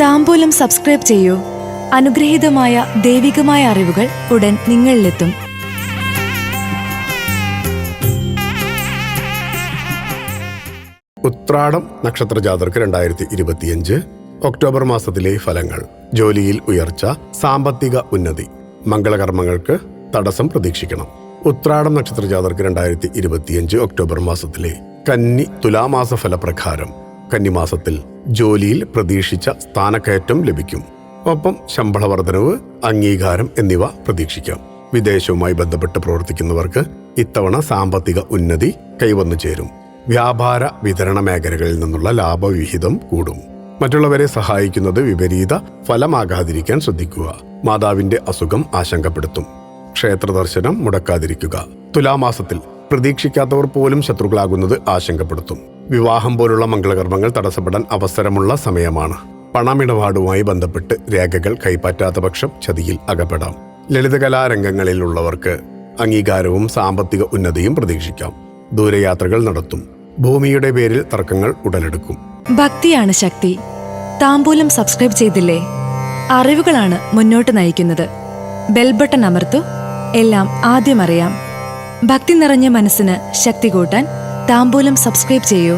താമ്പൂലം subscribe ചെയ്യൂ. അനുഗ്രഹീതമായ ദൈവികമായ അറിവുകൾ ഉടൻ നിങ്ങളിലെത്തും. ഉത്രാടം നക്ഷത്ര ജാതർക്ക് രണ്ടായിരത്തി ഇരുപത്തിയഞ്ച് ഒക്ടോബർ മാസത്തിലെ ഫലങ്ങൾ. ജോലിയിൽ ഉയർച്ച സാമ്പത്തിക ഉന്നതി. മംഗളകർമ്മങ്ങൾക്ക് തടസ്സം പ്രതീക്ഷിക്കണം. ഉത്രാടം നക്ഷത്ര ജാതർക്ക് രണ്ടായിരത്തി ഇരുപത്തിയഞ്ച് ഒക്ടോബർ മാസത്തിലെ കന്നി തുലാമാസ ഫലപ്രകാരം. കന്നിമാസത്തിൽ ജോലിയിൽ പ്രതീക്ഷിച്ച സ്ഥാനക്കയറ്റം ലഭിക്കും. ഒപ്പം ശമ്പള വർധനവ് അംഗീകാരം എന്നിവ പ്രതീക്ഷിക്കാം. വിദേശവുമായി ബന്ധപ്പെട്ട് പ്രവർത്തിക്കുന്നവർക്ക് ഇത്തവണ സാമ്പത്തിക ഉന്നതി കൈവന്നു ചേരും. വ്യാപാര വിതരണ മേഖലകളിൽ നിന്നുള്ള ലാഭവിഹിതം കൂടും. മറ്റുള്ളവരെ സഹായിക്കുന്നത് വിപരീത ഫലമാകാതിരിക്കാൻ ശ്രദ്ധിക്കുക. മാതാവിന്റെ അസുഖം ആശങ്കപ്പെടുത്തും. ക്ഷേത്ര ദർശനം മുടക്കാതിരിക്കുക. തുലാമാസത്തിൽ പ്രതീക്ഷിക്കാത്തവർ പോലും ശത്രുക്കളാകുന്നത് ആശങ്കപ്പെടുത്തും. വിവാഹം പോലുള്ള മംഗളകർമ്മങ്ങൾ തടസ്സപ്പെടാൻ അവസരമുള്ള സമയമാണ്. പണമിടപാടുമായി ബന്ധപ്പെട്ട് രേഖകൾ കൈപ്പറ്റാത്ത പക്ഷം ചതിയിൽ അകപ്പെടാം. ലളിതകലാരംഗങ്ങളിലുള്ളവർക്ക് അംഗീകാരവും സാമ്പത്തിക ഉന്നതിയും പ്രതീക്ഷിക്കാം. ദൂരയാത്രകൾ നടത്തും. ഭൂമിയുടെ പേരിൽ തർക്കങ്ങൾ ഉടലെടുക്കും. ഭക്തിയാണ് ശക്തി. താമ്പൂലം സബ്സ്ക്രൈബ് ചെയ്തില്ലേ? അറിവുകളാണ് മുന്നോട്ട് നയിക്കുന്നത്. ബെൽബട്ടൺ അമർത്തു. എല്ലാം ആദ്യം അറിയാം. ഭക്തി നിറഞ്ഞ മനസ്സിന് ശക്തി കൂട്ടാൻ താമ്പൂലം സബ്സ്ക്രൈബ് ചെയ്യൂ.